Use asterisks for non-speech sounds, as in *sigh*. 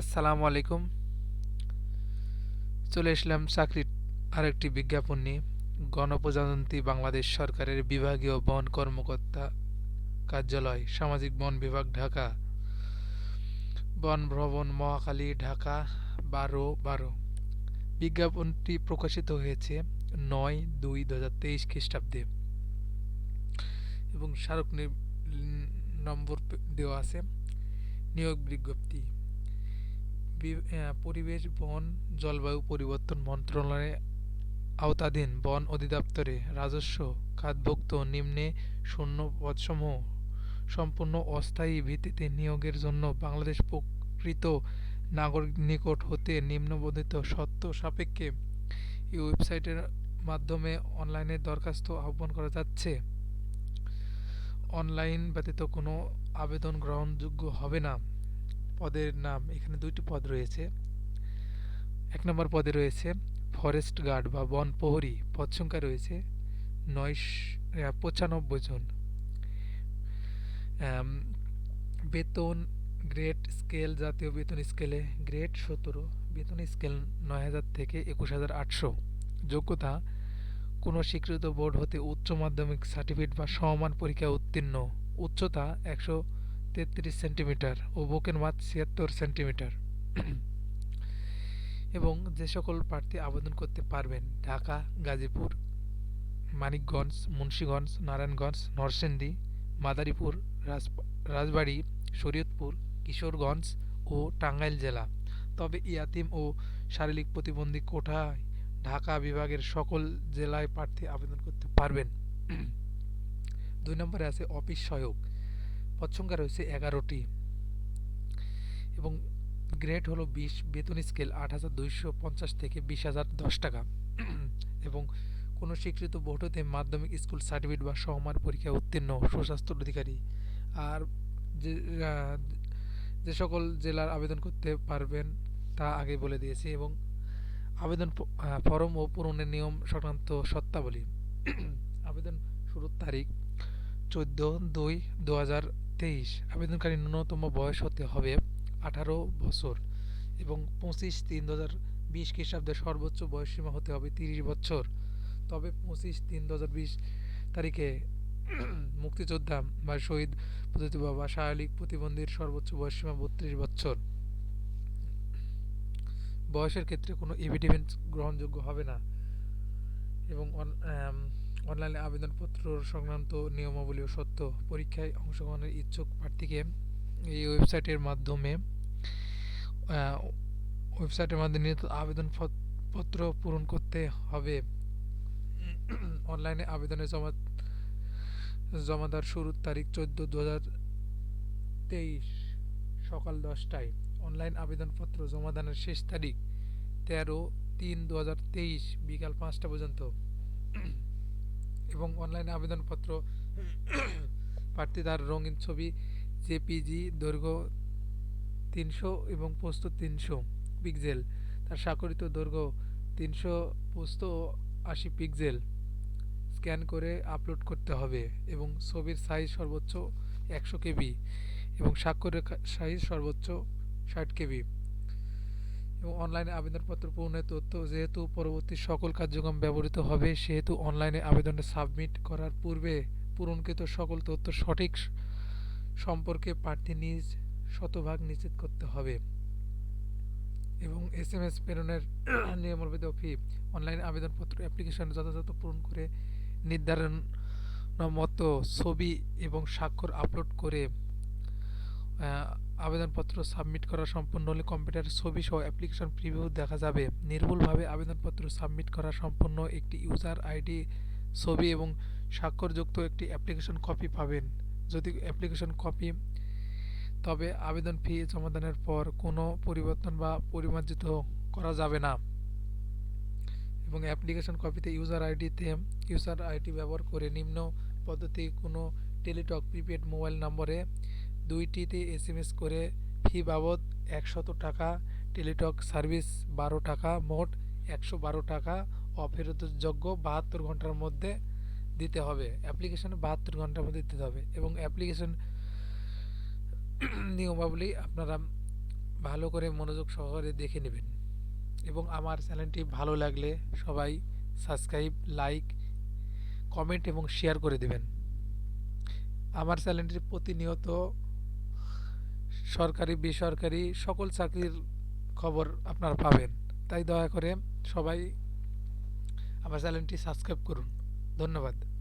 আসসালামু আলাইকুম। চলে এসলাম চাকরির আরেকটি বিজ্ঞাপন নিয়ে। গণপ্রজাতন্ত্রী বাংলাদেশ সরকারের বিভাগীয় বন কর্মকর্তা কার্যালয়, সামাজিক বন বিভাগ, ঢাকা। বন ভ্রমণ মহাখালী, ঢাকা, বারো বারো। বিজ্ঞাপনটি প্রকাশিত হয়েছে নয় দুই দু হাজার তেইশ খ্রিস্টাব্দে। এবং স্মারক নম্বর দেওয়া আছে নিয়োগ বিজ্ঞপ্তি। পরিবেশ, বন, জলবায়ু পরিবর্তন মন্ত্রণালয়ের আওতাধীন বন অধিদপ্তরে রাজস্ব, খাতভুক্ত নিম্নে শূন্য পদসমূহ সম্পূর্ণ অস্থায়ী ভিত্তিতে নিয়োগের জন্য বাংলাদেশ প্রকৃত নাগরিক নিকট হতে নিম্নবর্ণিত সত্য সাপেক্ষে এই ওয়েবসাইটের মাধ্যমে অনলাইনে দরখাস্ত আহ্বান করা যাচ্ছে। অনলাইন ব্যতীত কোনো আবেদন গ্রহণযোগ্য হবে না। পদের নাম, এখানে দুইটি পদ রয়েছে। এক নম্বর পদে রয়েছে ফরেস্ট গার্ড বা বন প্রহরী। পদ সংখ্যা রয়েছে নয় পঁচানব্বই জন। বেতন গ্রেড স্কেল, জাতীয় বেতন স্কেলে গ্রেড সতেরো, বেতন স্কেল নয় হাজার থেকে একুশ হাজার আটশো। যোগ্যতা, কোনো স্বীকৃত বোর্ড হতে উচ্চ মাধ্যমিক সার্টিফিকেট বা সমমান পরীক্ষায় উত্তীর্ণ। উচ্চতা, একশো তেত্রিশ সেন্টিমিটার ও বুকের মাছ ছিয়াত্তর সেন্টিমিটার। এবং যে সকল প্রার্থী আবেদন করতে পারবেন, ঢাকা, গাজীপুর, মানিকগঞ্জ, মুন্সীগঞ্জ, নারায়ণগঞ্জ, নরসিংদী, মাদারীপুর রাজবাড়ী, শরীয়তপুর, কিশোরগঞ্জ ও টাঙ্গাইল জেলা। তবে ইয়াতিম ও শারীরিক প্রতিবন্ধী কোঠায় ঢাকা বিভাগের সকল জেলায় প্রার্থী আবেদন করতে পারবেন। দুই নম্বরে আছে অফিস সহায়ক। পদ সংখ্যা রয়েছে এগারোটি। এবং গ্রেড হলো বিশ, বেতন স্কেল আট হাজার দুইশো পঞ্চাশ থেকে বিশ হাজার দশ টাকা। এবং কোনো স্বীকৃত বোর্ড হতে মাধ্যমিক স্কুল সার্টিফিকেট বা সহমান পরীক্ষায় উত্তীর্ণ, সুস্বাস্থ্য অধিকারী। আর যে যে সকল জেলার আবেদন করতে পারবেন তা আগে বলে দিয়েছি এবং আবেদন ফরম ও পূরণের নিয়ম সংক্রান্ত সত্তাবলী আবেদন শুরুর তারিখ চোদ্দ দুই দু হাজার তেইশ। আবেদনকারী ন্যূনতম বয়স হতে হবে আঠারো বছর এবং পঁচিশ তিন দু হাজার বিশ খ্রিস্টাব্দের সর্বোচ্চ বয়সসীমা হতে হবে তিরিশ বছর। তবে পঁচিশ তিন দু হাজার বিশ তারিখে *clears throat* মুক্তিযোদ্ধা বা শহীদ পদ্ধতি বা শারীরিক প্রতিবন্ধীর সর্বোচ্চ বয়সসীমা বত্রিশ বছর। বয়সের ক্ষেত্রে কোনো এভিডেভিট গ্রহণযোগ্য হবে না এবং অনলাইনে আবেদনপত্র সংক্রান্ত নিয়মাবলী ও সত্য পরীক্ষায় অংশগ্রহণের ইচ্ছুক প্রার্থীকে এই ওয়েবসাইটের মাধ্যমে ওয়েবসাইটের মাধ্যমে নিয়ত আবেদনপত্র পূরণ করতে হবে। অনলাইনে আবেদনের জমা জমা দেওয়ার শুরুর তারিখ চোদ্দ দু হাজার তেইশ সকাল দশটায়। অনলাইন আবেদনপত্র জমা দানের শেষ তারিখ তেরো তিন দু হাজার তেইশ বিকাল পাঁচটা পর্যন্ত। এবং অনলাইনে আবেদনপত্র, প্রার্থী তার রঙিন ছবি, জেপিজি, দৈর্ঘ্য তিনশো এবং পোস্ত তিনশো পিক্সেল। তার স্বাক্ষরিত দৈর্ঘ্য তিনশো, পোস্ত আশি পিক্সেল। স্ক্যান করে আপলোড করতে হবে এবং ছবির সাইজ সর্বোচ্চ একশো কেবি এবং স্বাক্ষরের সাইজ সর্বোচ্চ ষাট কেবি। এবং অনলাইনে আবেদনপত্র পূরণের তথ্য যেহেতু পরবর্তী সকল কার্যক্রম ব্যবহৃত হবে, সেহেতু অনলাইনে আবেদনটা সাবমিট করার পূর্বে পূরণকৃত সকল তথ্য সঠিক সম্পর্কে প্রার্থী নিজ শতভাগ নিশ্চিত করতে হবে। এবং এস এম এস প্রেরণের *clears throat* নিয়মাবলী ফি অনলাইন আবেদনপত্র অ্যাপ্লিকেশন যথাযথ পূরণ করে নির্ধারণ মতো ছবি এবং স্বাক্ষর আপলোড করে আবেদনপত্র সাবমিট করা সম্পূর্ণ হলে কম্পিউটার ছবি সহ অ্যাপ্লিকেশন প্রিভিউ দেখা যাবে। নির্ভুলভাবে আবেদনপত্র সাবমিট করা সম্পূর্ণ একটি ইউজার আইডি, ছবি এবং স্বাক্ষরযুক্ত একটি অ্যাপ্লিকেশন কপি পাবেন। যদি অ্যাপ্লিকেশন কপি, তবে আবেদন ফি জমাদানের পর কোনো পরিবর্তন বা পরিমার্জিত করা যাবে না। এবং অ্যাপ্লিকেশন কপিতে ইউজার আইডিতে ইউজার আইডি ব্যবহার করে নিম্ন পদ্ধতি কোনো টেলিটক, প্রিপেড মোবাইল নম্বরে দুইটিতে এসএমএস করে ফি বাবদ একশত টাকা, টেলিটক সার্ভিস বারো টাকা, মোট একশো বারো টাকা অফেরতযোগ্য বাহাত্তর ঘণ্টার মধ্যে দিতে হবে। অ্যাপ্লিকেশনে বাহাত্তর ঘণ্টার মধ্যে দিতে হবে এবং অ্যাপ্লিকেশন নিয়মাবলী আপনারা ভালো করে মনোযোগ সহকারে দেখে নেবেন। এবং আমার চ্যানেলটি ভালো লাগলে সবাই সাবস্ক্রাইব, লাইক, কমেন্ট এবং শেয়ার করে দেবেন। আমার চ্যানেলটি প্রতিনিয়ত সরকারি, বেসরকারি সকল চাকরির খবর আপনারা পাবেন। তাই দয়া করে সবাই আমার চ্যানেলটি সাবস্ক্রাইব করুন। ধন্যবাদ।